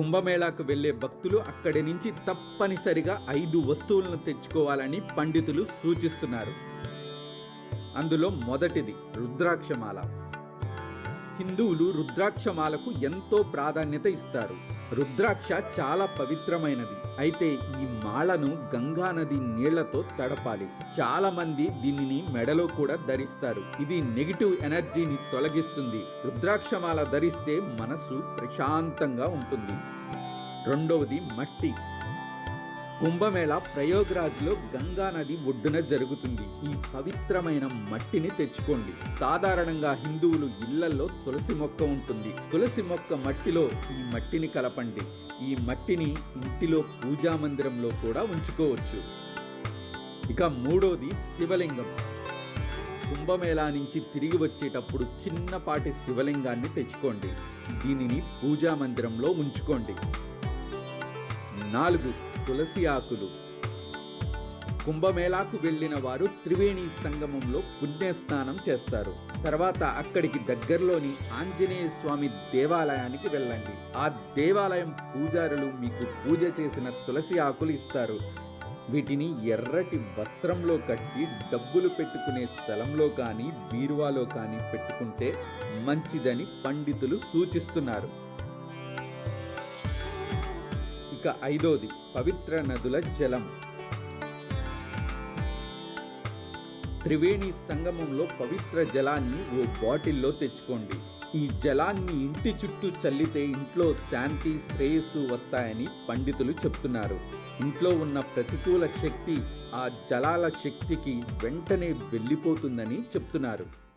కుంభమేళాకు వెళ్ళే భక్తులు అక్కడి నుంచి తప్పనిసరిగా ఐదు వస్తువులను తెచ్చుకోవాలని పండితులు సూచిస్తున్నారు. అందులో మొదటిది రుద్రాక్షమాల. హిందువులు రుద్రాక్షమాలకు ఎంతో ప్రాధాన్యత ఇస్తారు. రుద్రాక్ష చాలా పవిత్రమైనది. అయితే ఈ మాలను గంగా నది నీళ్ళతో తడపాలి. చాలా మంది దీనిని మెడలో కూడా ధరిస్తారు. ఇది నెగిటివ్ ఎనర్జీని తొలగిస్తుంది. రుద్రాక్షమాల ధరిస్తే మనసు ప్రశాంతంగా ఉంటుంది. రెండవది మట్టి. కుంభమేళ ప్రయోగరాజ్లో గంగా నది ఒడ్డున జరుగుతుంది. ఈ పవిత్రమైన మట్టిని తెచ్చుకోండి. సాధారణంగా హిందువులు ఇళ్ళలో తులసి మొక్క ఉంటుంది. తులసి మొక్క మట్టిలో ఈ మట్టిని కలపండి. ఈ మట్టిని ఇంటిలో పూజా మందిరంలో కూడా ఉంచుకోవచ్చు. ఇక మూడోది శివలింగం. కుంభమేళా నుంచి తిరిగి వచ్చేటప్పుడు చిన్నపాటి శివలింగాన్ని తెచ్చుకోండి. దీనిని పూజా మందిరంలో ఉంచుకోండి. నాలుగు తులసి ఆకులు. కుంభమేళాకు వెళ్ళిన వారు త్రివేణి సంగమంలో పుణ్యస్నానం చేస్తారు. తర్వాత అక్కడికి దగ్గరలోని ఆంజనేయ స్వామి దేవాలయానికి వెళ్ళండి. ఆ దేవాలయం పూజారులు మీకు పూజ చేసిన తులసి ఆకులు ఇస్తారు. వీటిని ఎర్రటి వస్త్రంలో కట్టి డబ్బులు పెట్టుకునే స్థలంలో కానీ బీరువాలో కానీ పెట్టుకుంటే మంచిదని పండితులు సూచిస్తున్నారు. ఇక ఐదోది పవిత్ర నదుల జలం. త్రివేణి సంగమంలో పవిత్ర జలాన్ని ఓ బాటిల్లో తెచ్చుకోండి. ఈ జలాన్ని ఇంటి చుట్టూ చల్లితే ఇంట్లో శాంతి శ్రేయస్సు వస్తాయని పండితులు చెప్తున్నారు. ఇంట్లో ఉన్న ప్రతికూల శక్తి ఆ జలాల శక్తికి వెంటనే వెళ్ళిపోతుందని చెప్తున్నారు.